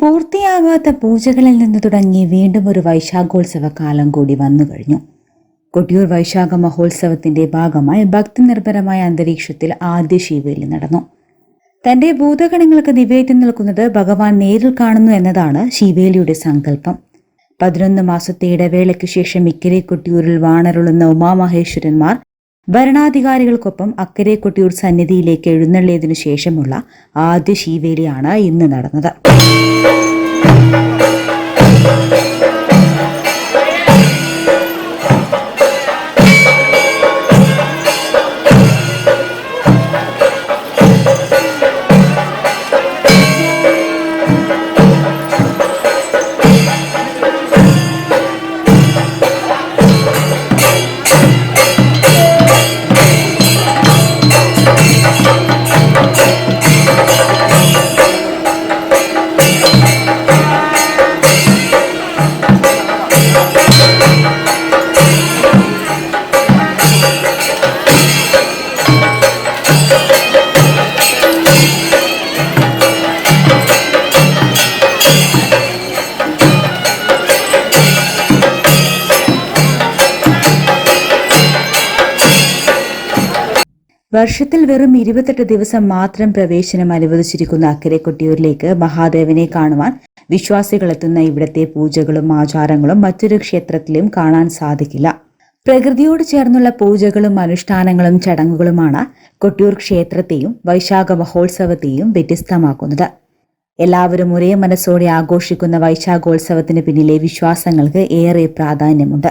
പൂർത്തിയാകാത്ത പൂജകളിൽ നിന്ന് തുടങ്ങി വീണ്ടും ഒരു വൈശാഖോത്സവ കാലം കൂടി വന്നു കഴിഞ്ഞു. കൊട്ടിയൂർ വൈശാഖ മഹോത്സവത്തിന്റെ ഭാഗമായി ഭക്തി നിർഭരമായ അന്തരീക്ഷത്തിൽ ആദ്യ ശിവേലി നടന്നു. തന്റെ ഭൂതഗണങ്ങൾക്ക് നിവേദ്യം നൽകുന്നത് ഭഗവാൻ നേരിൽ കാണുന്നു എന്നതാണ് ശിവേലിയുടെ സങ്കല്പം. പതിനൊന്ന് മാസത്തെ ഇടവേളയ്ക്ക് ശേഷം ഇക്കരെ കൊട്ടിയൂരിൽ വാണരുളുന്ന ഉമാമഹേശ്വരന്മാർ ഭരണാധികാരികൾക്കൊപ്പം അക്കരെ കൊട്ടിയൂർ സന്നിധിയിലേക്ക് എഴുന്നള്ളിയതിനു ശേഷമുള്ള ആദ്യ ശീവേലിയാണ് ഇന്ന് നടന്നത്. വർഷത്തിൽ വെറും ഇരുപത്തെട്ട് ദിവസം മാത്രം പ്രവേശനം അനുവദിച്ചിരിക്കുന്ന അക്കരെ കൊട്ടിയൂരിലേക്ക് മഹാദേവനെ കാണുവാൻ വിശ്വാസികളെത്തുന്ന ഇവിടത്തെ പൂജകളും ആചാരങ്ങളും മറ്റൊരു ക്ഷേത്രത്തിലും കാണാൻ സാധിക്കില്ല. പ്രകൃതിയോട് ചേർന്നുള്ള പൂജകളും അനുഷ്ഠാനങ്ങളും ചടങ്ങുകളുമാണ് കൊട്ടിയൂർ ക്ഷേത്രത്തെയും വൈശാഖ മഹോത്സവത്തെയും വ്യത്യസ്തമാക്കുന്നത്. എല്ലാവരും ഒരേ മനസ്സോടെ ആഘോഷിക്കുന്ന വൈശാഖോത്സവത്തിന് പിന്നിലെ വിശ്വാസങ്ങൾക്ക് ഏറെ പ്രാധാന്യമുണ്ട്.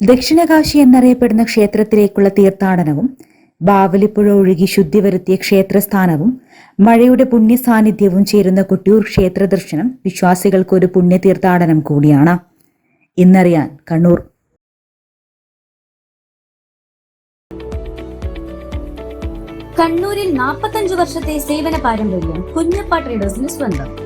ദക്ഷിണകാശി എന്നറിയപ്പെടുന്ന ക്ഷേത്രത്തിലേക്കുള്ള തീർത്ഥാടനവും ബാവലിപ്പുഴ ഒഴുകി ശുദ്ധി വരുത്തിയ ക്ഷേത്രസ്ഥാനവും മഴയുടെ പുണ്യ സാന്നിധ്യവും ചേരുന്ന കൊട്ടിയൂർ ക്ഷേത്ര ദർശനം വിശ്വാസികൾക്ക് ഒരു പുണ്യ തീർത്ഥാടനം കൂടിയാണ്. ഇന്നറിയാൻ കണ്ണൂർ. കണ്ണൂരിൽ നാൽപ്പത്തഞ്ചു വർഷത്തെ സേവന പാരമ്പര്യം കുഞ്ഞപ്പ സ്വന്തം.